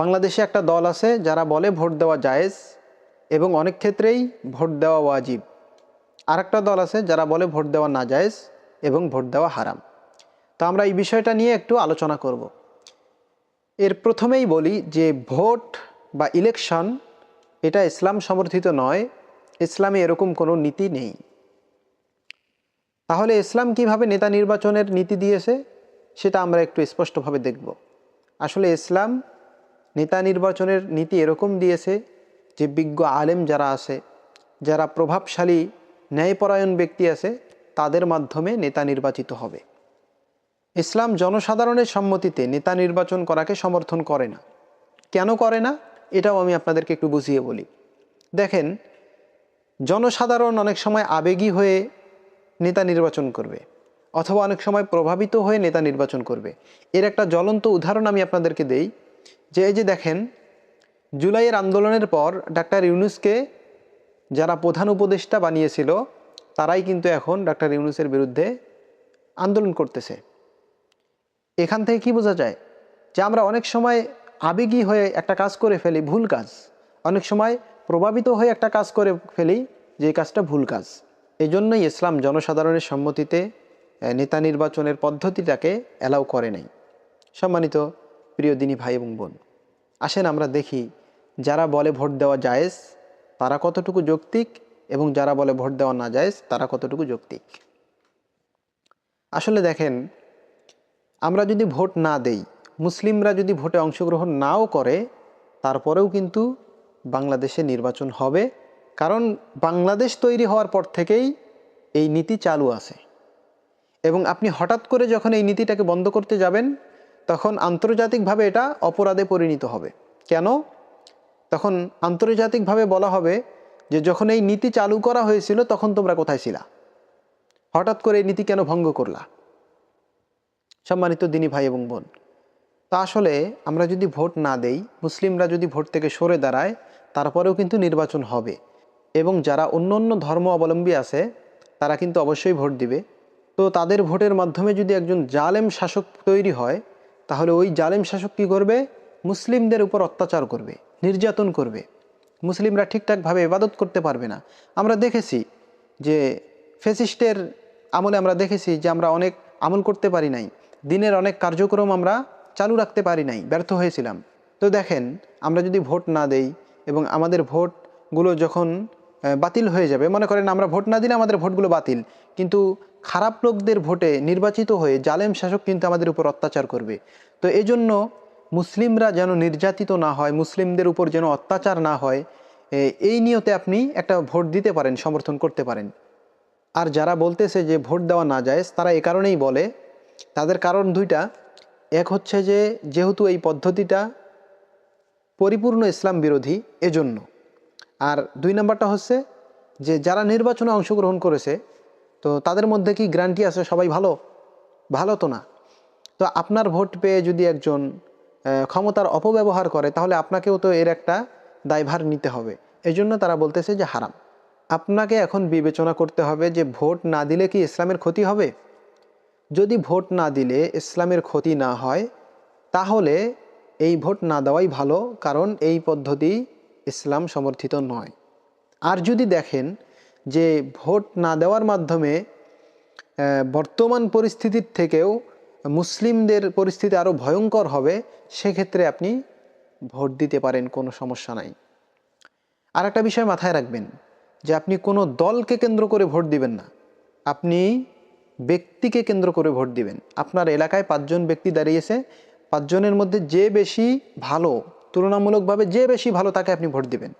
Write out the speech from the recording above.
বাংলাদেশে একটা দল আছে যারা বলে ভোট দেওয়া জায়েজ এবং অনেক ক্ষেত্রেই ভোট দেওয়া ওয়াজিব। আর একটা দল আছে যারা বলে ভোট দেওয়া না জায়েজ এবং ভোট দেওয়া হারাম। তো আমরা এই বিষয়টা নিয়ে একটু আলোচনা করব। এর প্রথমেই বলি যে ভোট বা ইলেকশন এটা ইসলাম সমর্থিত নয়, ইসলামে এরকম কোনো নীতি নেই। তাহলে ইসলাম কীভাবে নেতা নির্বাচনের নীতি দিয়েছে সেটা আমরা একটু স্পষ্টভাবে দেখব। আসলে ইসলাম নেতা নির্বাচনের নীতি এরকম দিয়েছে যে বিজ্ঞ আলেম যারা আছে, যারা প্রভাবশালী ন্যায়পরায়ণ ব্যক্তি আছে, তাদের মাধ্যমে নেতা নির্বাচিত হবে। ইসলাম জনসাধারণের সম্মতিতে নেতা নির্বাচন করাকে সমর্থন করে না। কেন করে না? এটাও আমি আপনাদেরকে একটু বুঝিয়ে বলি। দেখেন, জনসাধারণ অনেক সময় আবেগী হয়ে নেতা নির্বাচন করবে, অথবা অনেক সময় প্রভাবিত হয়ে নেতা নির্বাচন করবে। এর একটা জ্বলন্ত উদাহরণ আমি আপনাদেরকে দেই। যে এই যে দেখেন, জুলাইয়ের আন্দোলনের পর ডাক্তার ইউনুসকে যারা প্রধান উপদেষ্টা বানিয়েছিল, তারাই কিন্তু এখন ডাক্তার ইউনুসের বিরুদ্ধে আন্দোলন করতেছে। এখান থেকে কি বোঝা যায়? যে আমরা অনেক সময় আবেগী হয়ে একটা কাজ করে ফেলি, ভুল কাজ। অনেক সময় প্রভাবিত হয়ে একটা কাজ করে ফেলি, যে কাজটা ভুল কাজ। এই জন্যই ইসলাম জনসাধারণের সম্মতিতে নেতা নির্বাচনের পদ্ধতিটাকে অ্যালাউ করে নাই। সম্মানিত প্রিয় দিনী ভাই এবং বোন, আসেন আমরা দেখি যারা বলে ভোট দেওয়া জায়েজ, তারা কতটুকু যৌক্তিক এবং যারা বলে ভোট দেওয়া না জায়েজ, তারা কতটুকু যৌক্তিক? আসলে দেখেন, আমরা যদি ভোট না দেই, মুসলিমরা যদি ভোটে অংশগ্রহণ নাও করে, তারপরেও কিন্তু বাংলাদেশে নির্বাচন হবে, কারণ বাংলাদেশ তৈরি হওয়ার পর থেকেই এই নীতি চালু আছে। এবং আপনি হঠাৎ করে যখন এই নীতিটাকে বন্ধ করতে যাবেন তখন আন্তর্জাতিকভাবে এটা অপরাধে পরিণত হবে। কেন? তখন আন্তর্জাতিকভাবে বলা হবে যে যখন এই নীতি চালু করা হয়েছিল তখন তোমরা কোথায় ছিলা? হঠাৎ করে এই নীতি কেন ভঙ্গ করলা? সম্মানিত দিনী ভাই এবং বোন, তা আসলে আমরা যদি ভোট না দেই, মুসলিমরা যদি ভোট থেকে সরে দাঁড়ায়, তারপরেও কিন্তু নির্বাচন হবে এবং যারা অন্য অন্য ধর্ম অবলম্বী আছে, তারা কিন্তু অবশ্যই ভোট দিবে। তো তাদের ভোটের মাধ্যমে যদি একজন জালেম শাসক তৈরি হয় তাহলে ওই জালেম শাসক কী করবে? মুসলিমদের উপর অত্যাচার করবে, নির্যাতন করবে। মুসলিমরা ঠিকঠাকভাবে ইবাদত করতে পারবে না। আমরা দেখেছি যে ফেসিস্টের আমলে আমরা দেখেছি যে আমরা অনেক আমল করতে পারি নাই। দিনের অনেক কার্যক্রম আমরা চালু রাখতে পারি নাই, ব্যর্থ হয়েছিলাম। তো দেখেন, আমরা যদি ভোট না দেই এবং আমাদের ভোটগুলো যখন বাতিল হয়ে যাবে। মনে করেন আমরা ভোট না দিলে আমাদের ভোটগুলো বাতিল। কিন্তু খারাপ লোকদের ভোটে নির্বাচিত হয়ে জালেম শাসক কিন্তু আমাদের উপর অত্যাচার করবে। তো এজন্য মুসলিমরা যেন নির্যাতিত না হয়, মুসলিমদের উপর যেন অত্যাচার না হয় এই নিয়তে আপনি একটা ভোট দিতে পারেন, সমর্থন করতে পারেন। আর যারা বলতেছে যে ভোট দেওয়া না যায় তারা এ কারণেই বলে, তাদের কারণ দুইটা। এক হচ্ছে যে, যেহেতু এই পদ্ধতিটা পরিপূর্ণ ইসলাম বিরোধী, এজন্য আর দুই নাম্বারটা হচ্ছে যে যারা নির্বাচনে অংশগ্রহণ করেছে, তো তাদের মধ্যে কি গ্যারান্টি আছে সবাই ভালো? ভালো তো না। তো আপনার ভোট পেয়ে যদি একজন ক্ষমতার অপব্যবহার করে, তাহলে আপনাকেও তো এর একটা দায়ভার নিতে হবে। এজন্য তারা বলতেছে যে হারাম। আপনাকে এখন বিবেচনা করতে হবে যে ভোট না দিলে কি ইসলামের ক্ষতি হবে? যদি ভোট না দিলে ইসলামের ক্ষতি না হয়, তাহলে এই ভোট না দেওয়াই ভালো, কারণ এই পদ্ধতি ইসলাম সমর্থিত নয়। আর যদি দেখেন যে ভোট না দেওয়ার মাধ্যমে বর্তমান পরিস্থিতির থেকেও মুসলিমদের পরিস্থিতি আরও ভয়ঙ্কর হবে, সেক্ষেত্রে আপনি ভোট দিতে পারেন, কোনো সমস্যা নাই। আর একটা বিষয় মাথায় রাখবেন যে আপনি কোনো দলকে কেন্দ্র করে ভোট দিবেন না। আপনি ব্যক্তিকে কেন্দ্র করে ভোট দিবেন। আপনার এলাকায় পাঁচজন ব্যক্তি দাঁড়িয়েছে, পাঁচজনের মধ্যে যে বেশি ভালো তুলনামূলকভাবে যে বেশি ভালো তাকে আপনি ভোট দিবেন।